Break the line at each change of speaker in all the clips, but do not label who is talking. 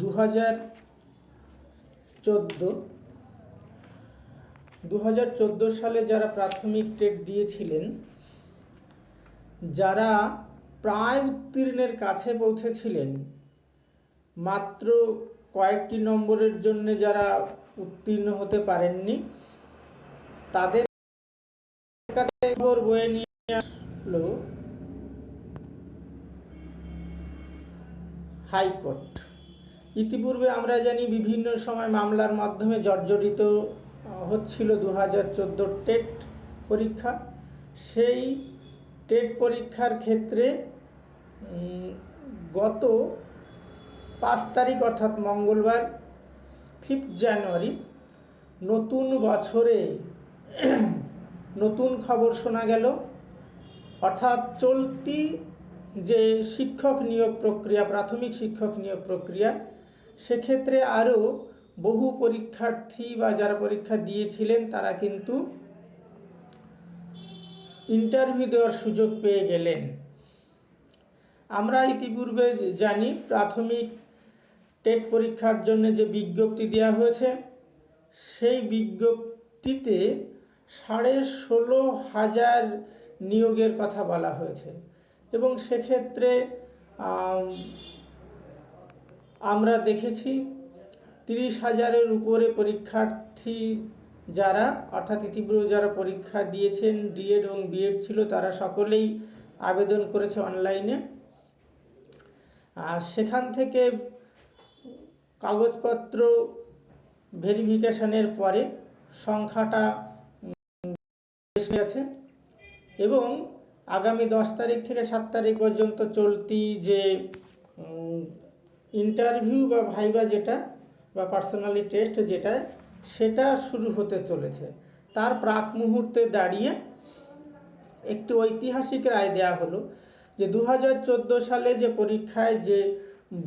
দু হাজার চোদ্দ দু হাজার চোদ্দ সালে যারা প্রাথমিক টেট দিয়েছিলেন, যারা প্রায় উত্তীর্ণের কাছে পৌঁছেছিলেন, মাত্র কয়েকটি নম্বরের জন্য যারা উত্তীর্ণ হতে পারেননি, তাদের কাছে খবর বয়ে নিয়ে আসলো হাইকোর্ট। ইতিপূর্বে আমরা জানি বিভিন্ন সময় মামলার মাধ্যমে জর্জরিত হচ্ছিল দু হাজার চোদ্দোর টেট পরীক্ষা। সেই টেট পরীক্ষার ক্ষেত্রে গত পাঁচ তারিখ অর্থাৎ মঙ্গলবার, ফিফথ জানুয়ারি, নতুন বছরে নতুন খবর শোনা গেল। অর্থাৎ চলতি যে শিক্ষক নিয়োগ প্রক্রিয়া, প্রাথমিক শিক্ষক নিয়োগ প্রক্রিয়া সেক্ষেত্রে আরও বহু পরীক্ষার্থী বা যারা পরীক্ষা দিয়েছিলেন, তারা কিন্তু ইন্টারভিউ দেওয়ার সুযোগ পেয়ে গেলেন। আমরা ইতিপূর্বে জানি প্রাথমিক টেট পরীক্ষার জন্য যে বিজ্ঞপ্তি দেওয়া হয়েছে, সেই বিজ্ঞপ্তিতে সাড়ে ষোলো হাজার নিয়োগের কথা বলা হয়েছে এবং সেক্ষেত্রে আমরা দেখেছি তিরিশ হাজারের উপরে পরীক্ষার্থী যারা, অর্থাৎ ইতিপূর্বে যারা পরীক্ষা দিয়েছেন, ডিএড এবং বিএড ছিল, তারা সকলেই আবেদন করেছে অনলাইনে। আর সেখান থেকে কাগজপত্র ভেরিফিকেশনের পরে সংখ্যাটা গেছে এবং আগামী দশ তারিখ থেকে সাত তারিখ পর্যন্ত চলতি যে ইন্টারভিউ বা ভাইবা যেটা বা পার্সোনালি টেস্ট যেটা, সেটা শুরু হতে চলেছে। তার প্রাক মুহূর্তে দাঁড়িয়ে একটি ঐতিহাসিক রায় দেওয়া হলো যে দু হাজার চোদ্দ সালে যে পরীক্ষায় যে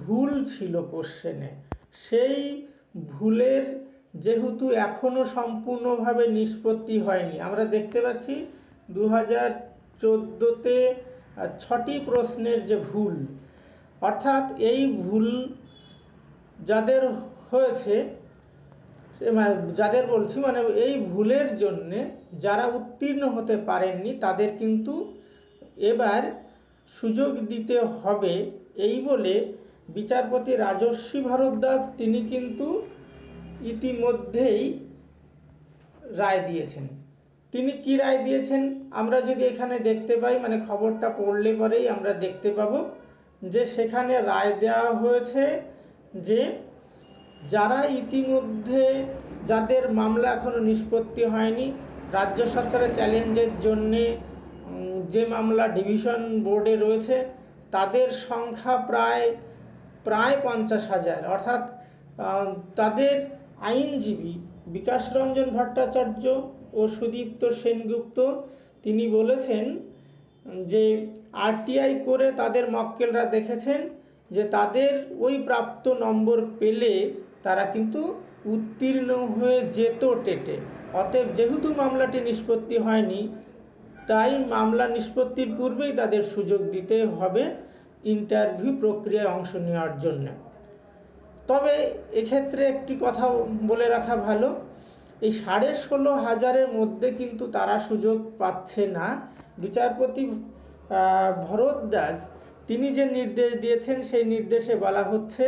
ভুল ছিল কোশ্চেনে সেই ভুলের যেহেতু এখনও সম্পূর্ণভাবে নিষ্পত্তি হয়নি, আমরা দেখতে পাচ্ছি দু হাজার চোদ্দোতে ছটি প্রশ্নের যে ভুল অর্থাৎ এই ভুল যাদের হয়েছে মানে যাদের বলছি মানে এই ভুলের জন্যে যারা উত্তীর্ণ হতে পারেননি, তাদের কিন্তু এবার সুযোগ দিতে হবে। এই বলে বিচারপতি রাজস্বী ভারদ্বাজ তিনি কিন্তু ইতিমধ্যেই রায় দিয়েছেন। তিনি কি রায় দিয়েছেন? আমরা যদি এখানে দেখতে পাই মানে খবরটা পড়লে পরেই আমরা দেখতে পাবো। যে সেখানে রায় দেওয়া হয়েছে যে যারা ইতিমধ্যে যাদের মামলা এখনও নিষ্পত্তি হয়নি, রাজ্য সরকারের চ্যালেঞ্জের জন্যে যে মামলা ডিভিশন বোর্ডে রয়েছে, তাদের সংখ্যা প্রায় প্রায় পঞ্চাশ হাজার। অর্থাৎ তাদের আইনজীবী বিকাশ রঞ্জন ভট্টাচার্য ও সুদীপ্ত সেনগুপ্ত, তিনি বলেছেন যে আরটিআই করে তাদের মক্কেলরা দেখেছেন, যে তাদের ওই প্রাপ্ত নম্বর পেলে তারা কিন্তু উত্তীর্ণ হয়ে যেত টেটে। অতএব যেহেতু মামলাটি নিষ্পত্তি হয়নি, তাই মামলা নিষ্পত্তির পূর্বেই তাদের সুযোগ দিতে হবে ইন্টারভিউ প্রক্রিয়ায় অংশ নেওয়ার জন্য। তবে এক্ষেত্রে একটি কথা বলে রাখা ভালো, এই সাড়ে ষোলো হাজারের মধ্যে কিন্তু তারা সুযোগ পাচ্ছে না। বিচারপতি ভরত দাস তিনি যে নির্দেশ দিয়েছেন সেই নির্দেশে বলা হচ্ছে,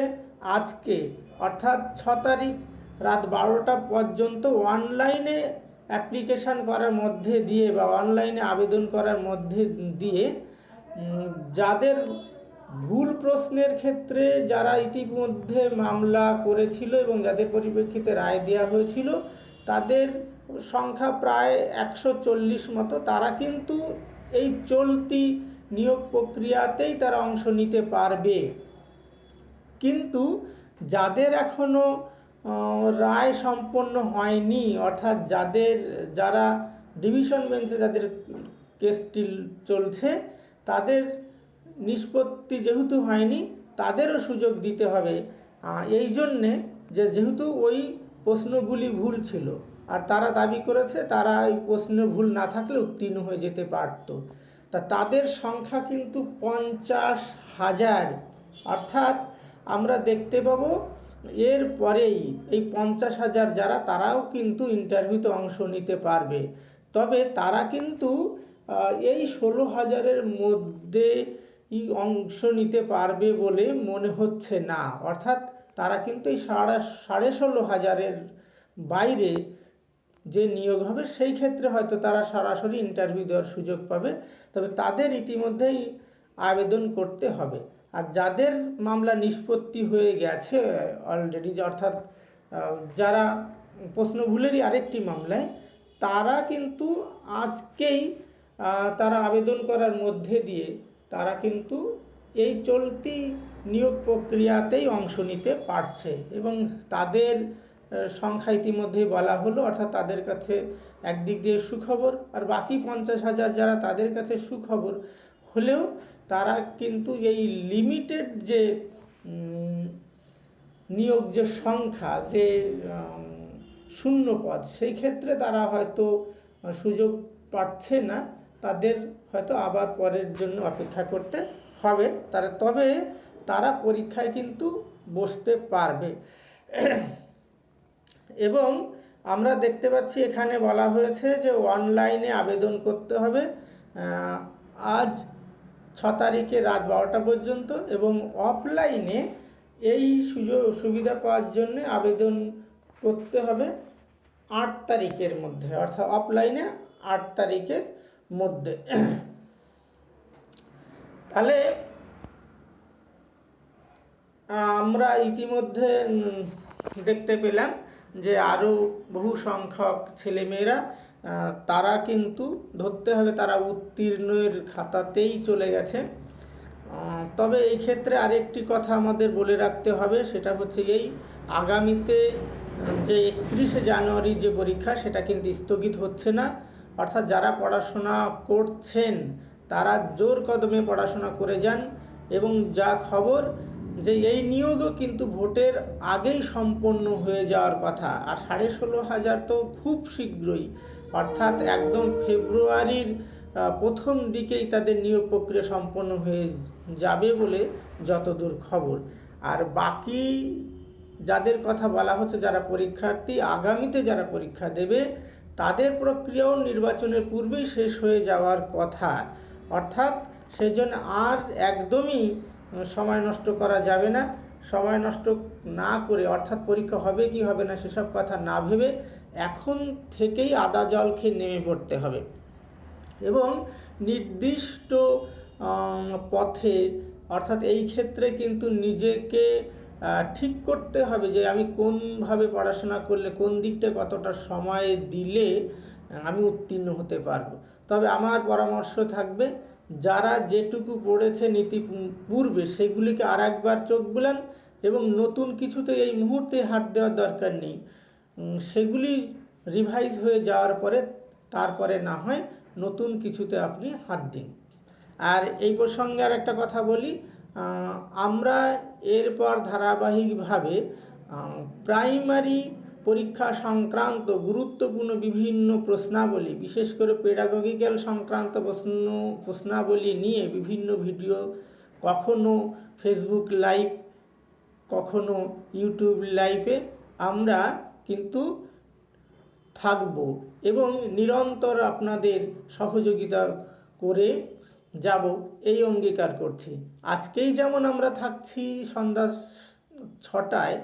আজকে, অর্থাৎ ছ তারিখ রাত বারোটা পর্যন্ত অনলাইনে অ্যাপ্লিকেশান করার মধ্যে দিয়ে বা অনলাইনে আবেদন করার মধ্যে দিয়ে যাদের ভুল প্রশ্নের ক্ষেত্রে যারা ইতিমধ্যে মামলা করেছিল এবং যাদের পরিপ্রেক্ষিতে রায় দেওয়া হয়েছিল, তাদের সংখ্যা প্রায় একশো চল্লিশ মতো, তারা কিন্তু এই চলতি নিয়োগ প্রক্রিয়াতেই তারা অংশ নিতে পারবে। কিন্তু যাদের এখনও রায় সম্পন্ন হয়নি, অর্থাৎ যাদের, যারা ডিভিশন বেঞ্চে যাদের কেসটি চলছে, তাদের নিষ্পত্তি যেহেতু হয়নি, তাদেরও সুযোগ দিতে হবে। এই জন্যে যে, যেহেতু ওই প্রশ্নগুলি ভুল ছিল। আর তারা দাবি করেছে তারা ওই প্রশ্ন ভুল না থাকলে উত্তীর্ণ হয়ে যেতে পারতো। তা তাদের সংখ্যা কিন্তু পঞ্চাশ হাজার। অর্থাৎ আমরা দেখতে পাবো এর পরেই এই পঞ্চাশ হাজার যারা, তারাও কিন্তু ইন্টারভিউতে অংশ নিতে পারবে। তবে তারা কিন্তু এই ষোলো হাজারের মধ্যে অংশ নিতে পারবে বলে মনে হচ্ছে না। অর্থাৎ তারা কিন্তু এই সাড়ে সাড়ে ষোলো হাজারের বাইরে যে নিয়োগ হবে, সেই ক্ষেত্রে হয়তো তারা সরাসরি ইন্টারভিউ দেওয়ার সুযোগ পাবে। তবে তাদের ইতিমধ্যেই আবেদন করতে হবে। আর যাদের মামলা নিষ্পত্তি হয়ে গেছে অলরেডি অর্থাৎ যারা প্রশ্ন ভুলেরই আরেকটি মামলায়, তারা কিন্তু আজকেই তারা আবেদন করার মধ্যে দিয়ে তারা কিন্তু এই চলতি নিয়োগ প্রক্রিয়াতেই অংশ নিতে পারছে। এবং তাদের সংখ্যা ইতিমধ্যেই বলা হলো, অর্থাৎ তাদের কাছে একদিক দিয়ে সুখবর, আর বাকি পঞ্চাশ হাজার যারা তাদের কাছে সুখবর হলেও তারা কিন্তু এই লিমিটেড যে নিয়োগ যে সংখ্যা, যে শূন্য পদ, সেই ক্ষেত্রে তারা হয়তো সুযোগ পাচ্ছে না। তাদের হয়তো আবার পরের জন্য অপেক্ষা করতে হবে। তারা, তবে তারা পরীক্ষায় কিন্তু বসতে পারবে। এবং আমরা দেখতে পাচ্ছি এখানে বলা হয়েছে যে অনলাইনে আবেদন করতে হবে আজ ছ তারিখে রাত বারোটা পর্যন্ত এবং অফলাইনে এই সুযোগ, সুবিধা পাওয়ার জন্য আবেদন করতে হবে আট তারিখের মধ্যে, অর্থাৎ অফলাইনে আট তারিখের মধ্যে। তাহলে আমরা ইতিমধ্যে দেখতে পেলাম যে আরও বহু সংখ্যক ছেলেমেয়েরা তারা কিন্তু ধরতে হবে তারা উত্তীর্ণের খাতাতেই চলে গেছে। তবে এই ক্ষেত্রে আরেকটি কথা আমাদের বলে রাখতে হবে, সেটা হচ্ছে এই আগামীতে যে একত্রিশে জানুয়ারি যে পরীক্ষা, সেটা কিন্তু স্থগিত হচ্ছে না। অর্থাৎ যারা পড়াশোনা করছেন, তারা জোর কদমে পড়াশোনা করে যান এবং যা খবর যে এই নিয়োগও কিন্তু ভোটের আগেই সম্পন্ন হয়ে যাওয়ার কথা। আর সাড়ে ষোলো হাজার তো খুব শীঘ্রই। অর্থাৎ একদম ফেব্রুয়ারির প্রথম দিকেই তাদের নিয়োগ প্রক্রিয়া সম্পন্ন হয়ে যাবে বলে যতদূর খবর। আর বাকি যাদের কথা বলা হচ্ছে, যারা পরীক্ষার্থী, আগামীতে যারা পরীক্ষা দেবে, তাদের প্রক্রিয়াও নির্বাচনের পূর্বেই শেষ হয়ে যাওয়ার কথা। অর্থাৎ সেজন্য আর একদমই সময় নষ্ট করা যাবে না। সময় নষ্ট না করে অর্থাৎ পরীক্ষা হবে কি হবে না সেসব কথা না ভেবে এখন থেকেই আদা জল খেয়ে নেমে পড়তে হবে। এবং নির্দিষ্ট পথে অর্থাৎ এই ক্ষেত্রে কিন্তু নিজেকে ঠিক করতে হবে যে আমি কোনভাবে পড়াশোনা করলে, কোন দিকটা কতটা সময় দিলে আমি উত্তীর্ণ হতে পারব। তবে আমার পরামর্শ থাকবে যারা যেটুকু পড়েছে নীতি পূর্বে সেগুলিকে আর একবার চোখ বুলান এবং নতুন কিছুতে এই মুহূর্তে হাত দেওয়ার দরকার নেই। সেগুলি রিভাইজ হয়ে যাওয়ার পরে তারপরে না হয় নতুন কিছুতে আপনি হাত দিন। আর এই প্রসঙ্গে আর একটা কথা বলি আমরা এরপর ধারাবাহিকভাবে প্রাইমারি পরীক্ষা সংক্রান্ত গুরুত্বপূর্ণ বিভিন্ন প্রশ্নাবলী, বিশেষ করে পেডাগজিক্যাল সংক্রান্ত প্রশ্ন, প্রশ্নাবলী নিয়ে বিভিন্ন ভিডিও কখনো ফেসবুক লাইভ কখনো ইউটিউব লাইভে আমরা কিন্তু থাকব এবং নিরন্তর আপনাদের সহযোগিতা করে যাব, এই অঙ্গীকার করছি। আজকেই যেমন আমরা থাকছি সন্ধ্যা ছটায়,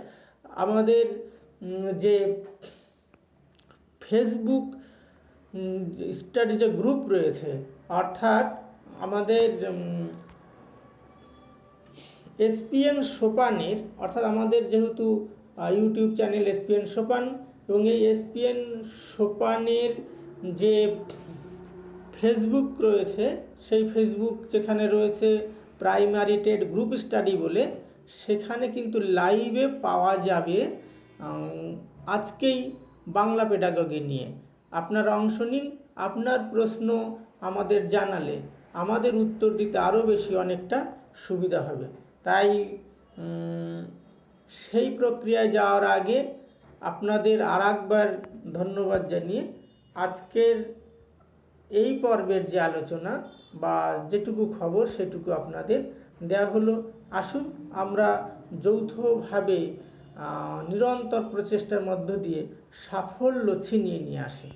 আমাদের যে ফেসবুক স্টাডি যে গ্রুপ রয়েছে, অর্থাৎ আমাদের এসপিএন সোপানের অর্থাৎ আমাদের যেহেতু ইউটিউব চ্যানেল এসপিএন সোপান এবং এই এসপিএন সোপানের যে ফেসবুক রয়েছে, সেই ফেসবুক যেখানে রয়েছে প্রাইমারি টেট গ্রুপ স্টাডি বলে, সেখানে কিন্তু লাইভে পাওয়া যাবে আজকেই বাংলা পেডাগগি নিয়ে। আপনারা অংশ নিন, আপনার প্রশ্ন আমাদের জানালে আমাদের উত্তর দিতে আরও বেশি অনেকটা সুবিধা হবে। তাই সেই প্রক্রিয়ায় যাওয়ার আগে আপনাদের আর একবার ধন্যবাদ জানিয়ে আজকের এই পর্বের যে আলোচনা বা যেটুকু খবর সেটুকু আপনাদের দেওয়া হলো। আসুন, আমরা যৌথভাবে নিরন্তর প্রচেষ্টার মধ্য দিয়ে সাফল্য ছিনিয়ে নিয়ে আসি।